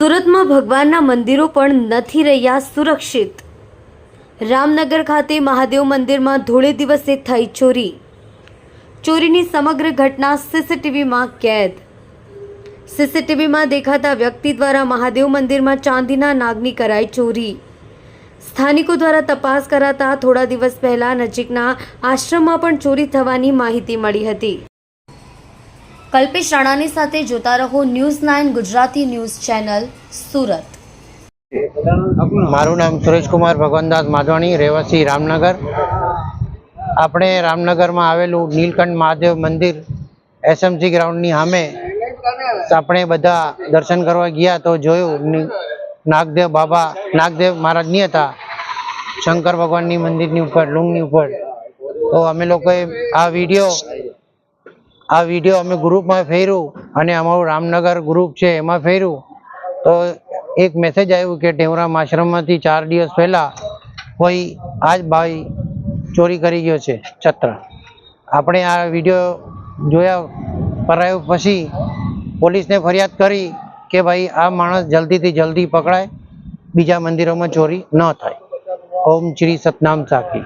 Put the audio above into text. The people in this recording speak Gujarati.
સુરતમાં ભગવાનના મંદિરો પણ નથી રહ્યા સુરક્ષિત. રામનગર ખાતે મહાદેવ મંદિરમાં ધોળે દિવસે થઈ ચોરી. ચોરીની સમગ્ર ઘટના સીસીટીવીમાં કેદ. સીસીટીવીમાં દેખાતા વ્યક્તિ દ્વારા મહાદેવ મંદિરમાં ચાંદીના નાગની કરાઈ ચોરી. સ્થાનિકો દ્વારા તપાસ કરાતા થોડા દિવસ પહેલા નજીકના આશ્રમમાં પણ ચોરી થવાની માહિતી મળી હતી. કલ્પેશ રાણાની સાથે જોતા રહો news nine Gujarati news channel, Surat. મારું નામ સુરેશકુમાર ભગવાનદાસ માધવાણી, રહેવાસી રામનગર. આપણે રામનગરમાં આવેલું નીલકંઠ મહાદેવ મંદિર એસએમસી ગ્રાઉન્ડની સામે આપણે બધા દર્શન કરવા ગયા તો જોયું નાગદેવ બાબા, નાગદેવ મહારાજની હતા. શંકર ભગવાનની મંદિરની ઉપર, લુંગની ઉપર. તો અમે લોકોએ આ વીડિયો આ વીડિયો અમે ગ્રુપમાં ફેર્યું અને અમારું રામનગર ગ્રુપ છે એમાં ફેર્યું. તો એક મેસેજ આવ્યું કે ટેવરામ આશ્રમમાંથી ચાર દિવસ પહેલાં કોઈ આજ ભાઈ ચોરી કરી ગયો છે છત્ર આપણે આ વીડિયો જોયા કરાયો પછી પોલીસને ફરિયાદ કરી કે ભાઈ આ માણસ જલ્દીથી જલ્દી પકડાય, બીજા મંદિરોમાં ચોરી ન થાય. ઓમ શ્રી સતનામ સાખી.